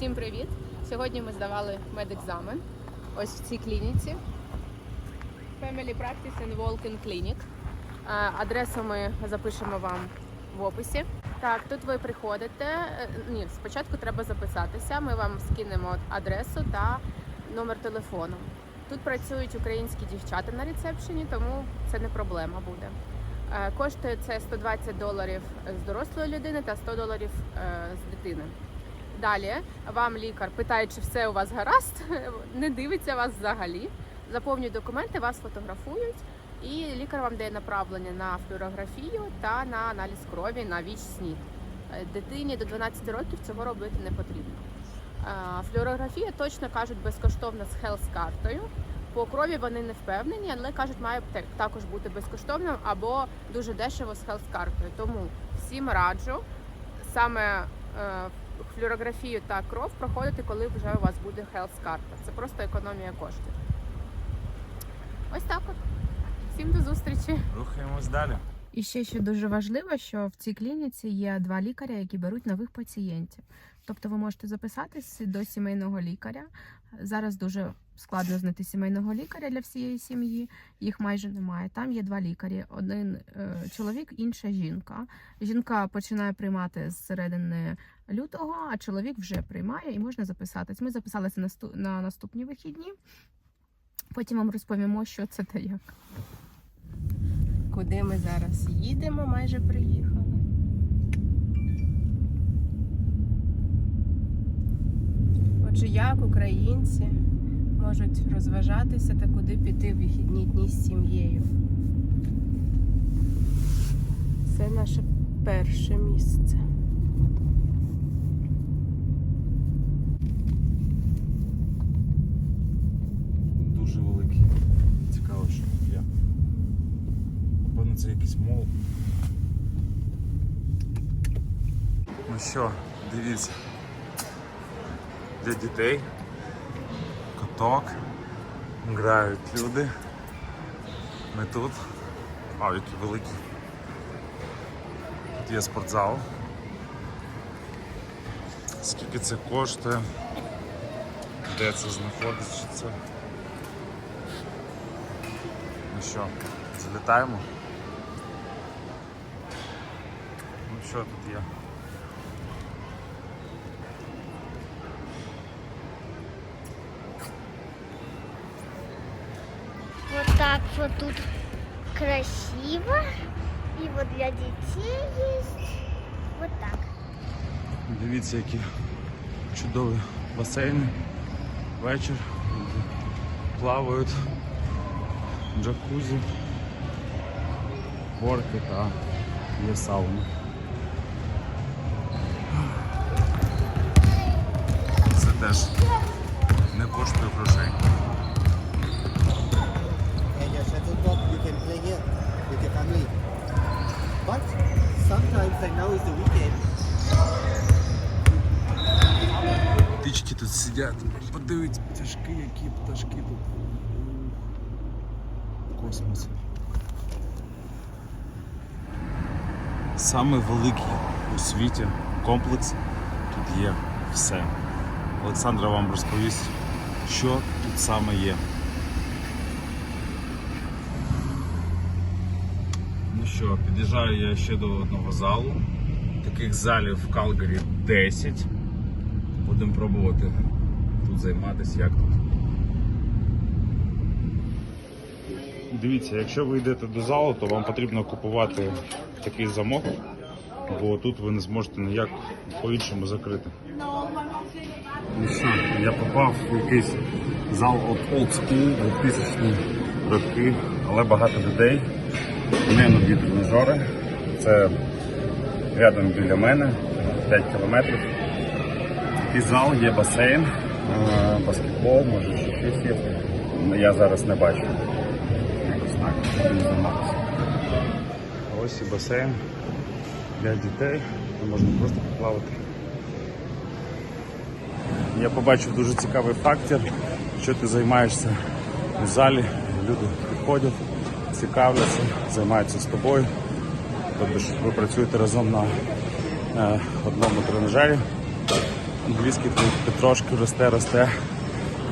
Всім привіт! Сьогодні ми здавали медекзамен. Ось в цій клініці. Family Practice and Walk-in Clinic. Адресу ми запишемо вам в описі. Так, тут ви приходите. е, Ні, спочатку треба записатися. Ми вам скинемо адресу та номер телефону. Тут працюють українські дівчата на рецепшені, тому це не проблема буде. Е, Коштує це 120 доларів з дорослої людини та 100 доларів е, з дитини. Далі вам лікар питає, чи все у вас гаразд, не дивиться вас взагалі. Заповнюють документи, вас фотографують, і лікар вам дає направлення на флюорографію та на аналіз крові на ВІЧ СНІД. Е, Дитині до 12 років цього робити не потрібно. Е, Флюорографія точно кажуть безкоштовна з хелс-картою. По крові вони не впевнені, але кажуть, має також бути безкоштовним або дуже дешево з хелс-картою. Тому всім раджу саме е, флюорографію та кров проходити, коли вже у вас буде хелс-карта. Це просто економія коштів. Ось так от. Всім до зустрічі! Рухаємось далі. І ще що дуже важливо, що в цій клініці є два лікаря, які беруть нових пацієнтів. Тобто ви можете записатись до сімейного лікаря. Зараз дуже складно знайти сімейного лікаря для всієї сім'ї. Їх майже немає. Там є два лікарі: один е, чоловік, інша жінка. Жінка починає приймати з середини лютого, а чоловік вже приймає і можна записатись. Ми записалися на наступні вихідні. Потім вам розповімо, що це та як. Куди ми зараз їдемо, майже приїхали. Отже, як українці можуть розважатися та куди піти в вихідні дні з сім'єю? Це наше перше місце. Дуже великий. Цікаво, що тут є. Напевно, це якийсь мол. Ну що, дивіться. Для дітей. Каток. Грають люди. Ми тут. А, який великий. Тут є спортзал. Скільки це коштує? Де це знаходиться? Ну що, залітаємо? Що тут є? Вот так вот тут красиво. И вот для детей есть. Вот так. Дивіться, які чудові басейни. Вечір. Плавають. Джакузі. Горки та є сауна. Now is the weekend. Птички тут сидять. Подивіться, пташки, які пташки тут. Космос. Саме великий у світі комплекс. Тут є все. Олександра вам розповість, що тут саме є. Ну що, під'їжджаю я ще до одного залу. Таких залів в Калгарі 10. Будемо пробувати тут займатися, як тут. Дивіться, якщо ви йдете до залу, то вам потрібно купувати такий замок, бо тут ви не зможете ніяк по-іншому закрити. Ну що, я попав в якийсь зал от Old School 2000 роки, але багато людей. Не нові тренажери. Це рядом біля мене, 5 кілометрів. Такий зал, є басейн, е, баскетбол, може щось є. Я зараз не бачу. Ось і басейн для дітей, можна просто поплавати. Я побачив дуже цікавий фактор, що ти займаєшся у залі, люди підходять, цікавляться, займаються з тобою. Тобто ви працюєте разом на е, одному тренажері. Англійський потрошки росте, росте.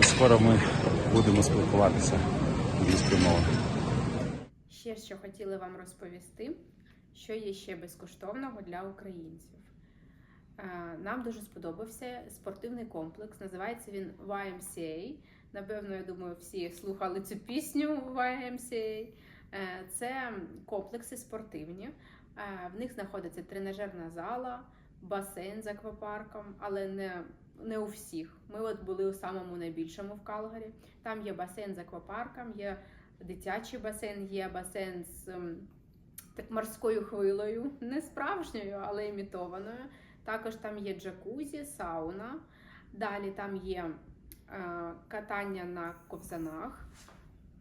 І скоро ми будемо спілкуватися англійською мовою. Ще що хотіли вам розповісти, що є ще безкоштовного для українців. Е, Нам дуже сподобався спортивний комплекс. Називається він YMCA. Напевно, я думаю, всі слухали цю пісню YMCA. Е, Це комплекси спортивні. Е, В них знаходиться тренажерна зала, басейн з аквапарком, але не, не у всіх. Ми от були у самому найбільшому в Калгарі. Там є басейн з аквапарком, є дитячий басейн, є басейн з так, морською хвилею, не справжньою, але імітованою. Також там є джакузі, сауна. Далі там є е, катання на ковзанах,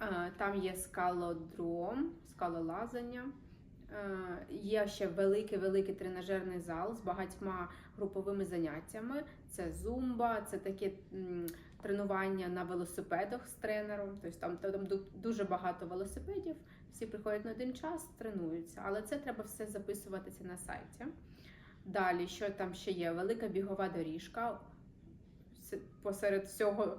е, там є скалодром, скалолазання. Е, Є ще великий великий тренажерний зал з багатьма груповими заняттями. Це зумба, це таке м, тренування на велосипедах з тренером. Тобто там, там дуже багато велосипедів. Всі приходять на один час, тренуються. Але це треба все записуватися на сайті. Далі, що там ще є? Велика бігова доріжка посеред всього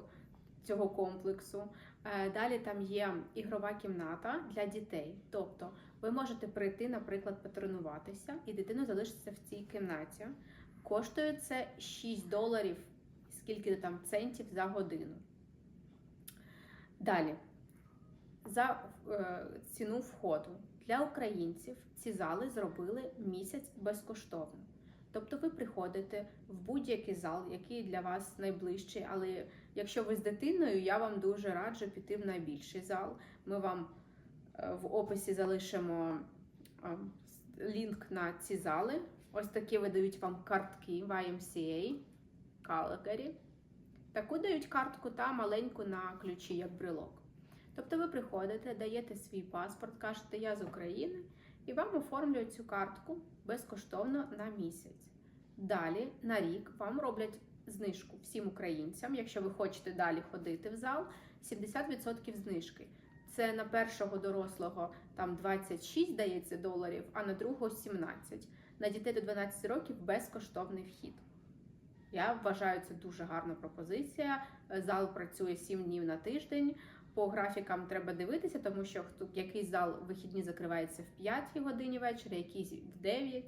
цього комплексу. Е, Далі там є ігрова кімната для дітей. Тобто ви можете прийти, наприклад, потренуватися, і дитина залишиться в цій кімнаті. Коштує це 6 доларів, скільки там центів за годину. Далі, за е, ціну входу для українців ці зали зробили місяць безкоштовно. Тобто ви приходите в будь-який зал, який для вас найближчий, але якщо ви з дитиною, я вам дуже раджу піти в найбільший зал. Ми вам е, в описі залишимо е, лінк на ці зали. Ось такі видають вам картки в IMCA Calgary. Таку дають картку та маленьку на ключі, як брелок. Тобто ви приходите, даєте свій паспорт, кажете, я з України, і вам оформлюють цю картку безкоштовно на місяць. Далі на рік вам роблять знижку всім українцям, якщо ви хочете далі ходити в зал, 70% знижки. Це на першого дорослого там 26, здається, доларів, а на другого 17. На дітей до 12 років безкоштовний вхід. Я вважаю це дуже гарна пропозиція. Зал працює 7 днів на тиждень. По графікам треба дивитися, тому що хто якийсь зал вихідні закривається в 5 годині вечора, якийсь в 9.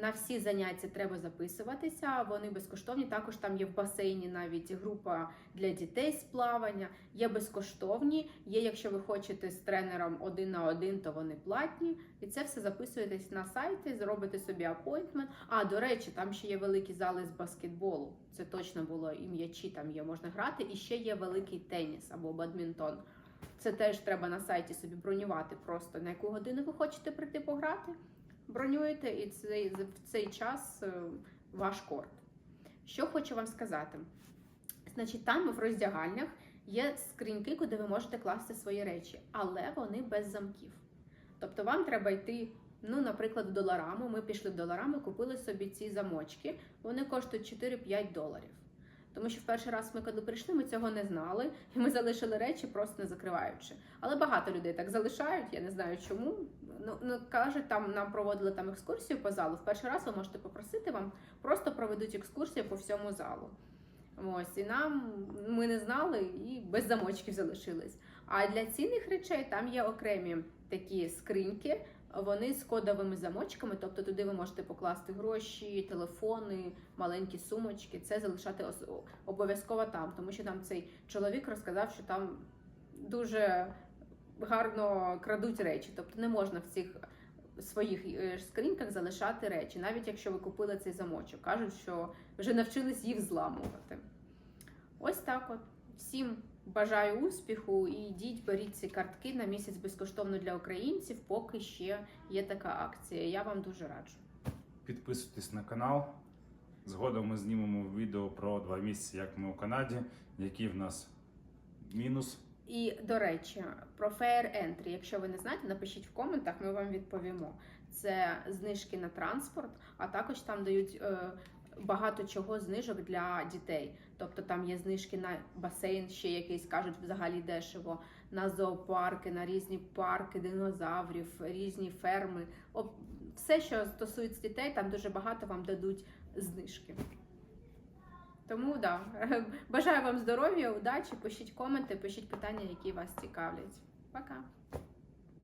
На всі заняття треба записуватися. Вони безкоштовні. Також там є в басейні навіть група для дітей з плавання. Є безкоштовні. Є, якщо ви хочете з тренером один на один, то вони платні. І це все записуєтесь на сайті, зробите собі апойнтмент. А до речі, там ще є великі зали з баскетболу. Це точно було і м'ячі там є, можна грати. І ще є великий теніс або бадмінтон. Це теж треба на сайті собі бронювати просто на яку годину ви хочете прийти пограти. Бронюєте і цей, в цей час е, ваш корт. Що хочу вам сказати? Значить, там в роздягальнях є скриньки, куди ви можете класти свої речі, але вони без замків. Тобто вам треба йти, ну, наприклад, в долараму. Ми пішли в долараму, купили собі ці замочки. Вони коштують 4-5 доларів. Тому що в перший раз ми, коли прийшли, ми цього не знали, і ми залишили речі, просто не закриваючи. Але багато людей так залишають, я не знаю чому. Ну, ну кажуть, там нам проводили там екскурсію по залу. В перший раз ви можете попросити, вам просто проведуть екскурсію по всьому залу. Ось і нам ми не знали і без замочків залишились. А для цінних речей там є окремі такі скриньки. Вони з кодовими замочками, тобто туди ви можете покласти гроші, телефони, маленькі сумочки. Це залишати обов'язково там, тому що там цей чоловік розказав, що там дуже гарно крадуть речі. Тобто не можна в цих своїх е, скриньках залишати речі, навіть якщо ви купили цей замочок. Кажуть, що вже навчились їх зламувати. Ось так от. Всім бажаю успіху і йдіть, беріть ці картки на місяць безкоштовно для українців, поки ще є така акція. Я вам дуже раджу. Підписуйтесь на канал. Згодом ми знімемо відео про два місяці, як ми у Канаді, який в нас мінус. І до речі, про Fair Entry, якщо ви не знаєте, напишіть в коментах, ми вам відповімо. Це знижки на транспорт, а також там дають е, багато чого знижок для дітей. Тобто там є знижки на басейн, ще якийсь кажуть взагалі дешево, на зоопарки, на різні парки динозаврів, різні ферми. Все, що стосується дітей, там дуже багато вам дадуть знижки. Тому да. Бажаю вам здоров'я, удачі, пишіть коменти, пишіть питання, які вас цікавлять. Пока!